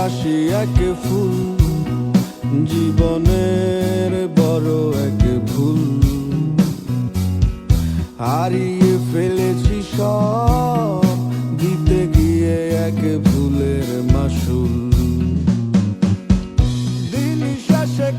হাসি এক ফুল, জীবনের বড় এক ভুল। হারিয়ে ফেলেছি সব, দিতে গিয়ে এক ভুলের মাসুল। দিন শেষে